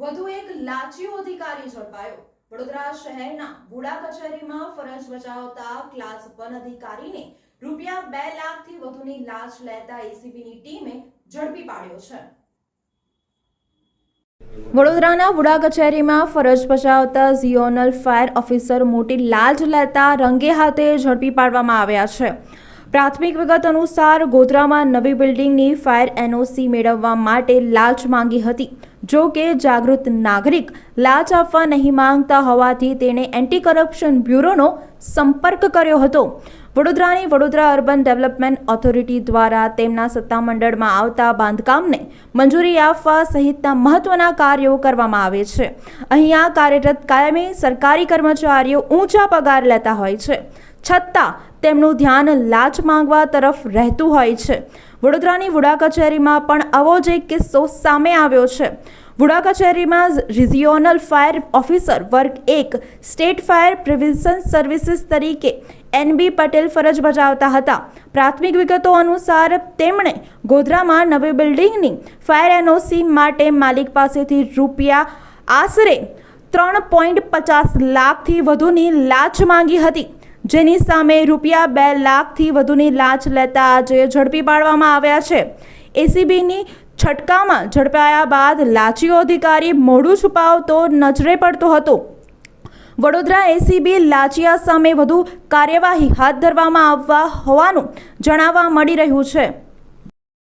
વધુ એક લાચીઓ અધિકારી ઝડપાયો. વડોદરા શહેરના વુડા કચેરીમાં ફરજ બજાવતા ક્લાસ વન અધિકારીને રૂપિયા બે લાખથી વધુની લાંચ લેતા એસીબીની ટીમે ઝડપી પાડ્યો છે. વડોદરાના વુડા કચેરીમાં ફરજ બજાવતા ઝિયોનલ ફાયર ઓફિસર મોટી લાજ લેતા રંગે હાથે ઝડપી પાડવામાં આવ્યા છે. પ્રાથમિક વિગત અનુસાર ગોધરામાં નવી બિલ્ડિંગની ફાયર એનઓસી મેળવવા માટે લાંચ માંગી હતી. જો કે જાગૃત નાગરિક લાંચ આપવા નહીં માંગતા હોવાથી તેણે એન્ટી કરપ્શન બ્યુરોનો સંપર્ક કર્યો હતો. વડોદરાની વડોદરા અર્બન ડેવલપમેન્ટ ઓથોરિટી દ્વારા તેમના સત્તામંડળમાં આવતા બાંધકામને મંજૂરી આપવા સહિતના મહત્વના કાર્યો કરવામાં આવે છે. અહીંયા કાર્યરત કાયમી સરકારી કર્મચારીઓ ઊંચા પગાર લેતા હોય છે. છતાં તેમનું ધ્યાન લાંચ માંગવા તરફ રહેતું હોય છે. વડોદરાની વુડા કચેરીમાં પણ આવો જ એક કિસ્સો સામે આવ્યો છે. વુડા કચેરીમાં રિજિયોનલ ફાયર ઓફિસર વર્ગ એક, સ્ટેટ ફાયર પ્રિવિઝન સર્વિસીસ તરીકે એનબી પટેલ ફરજ બજાવતા હતા. પ્રાથમિક વિગતો અનુસાર તેમણે ગોધરામાં નવી બિલ્ડિંગની ફાયર એનઓસી માટે માલિક પાસેથી રૂપિયા આશરે ત્રણ પોઈન્ટ પચાસ લાખથી વધુની લાંચ માંગી હતી. જેની સામે રૂપિયા બે લાખથી વધુની લાંચ લેતા આજે ઝડપી પાડવામાં આવ્યા છે. એસીબીની છટકામાં ઝડપાયા બાદ લાચીઓ અધિકારી મોઢું છુપાવતો નજરે પડતો હતો. વડોદરા એસીબી લાચિયા સામે વધુ કાર્યવાહી હાથ ધરવામાં આવવા હોવાનું જણાવવા મળી રહ્યું છે.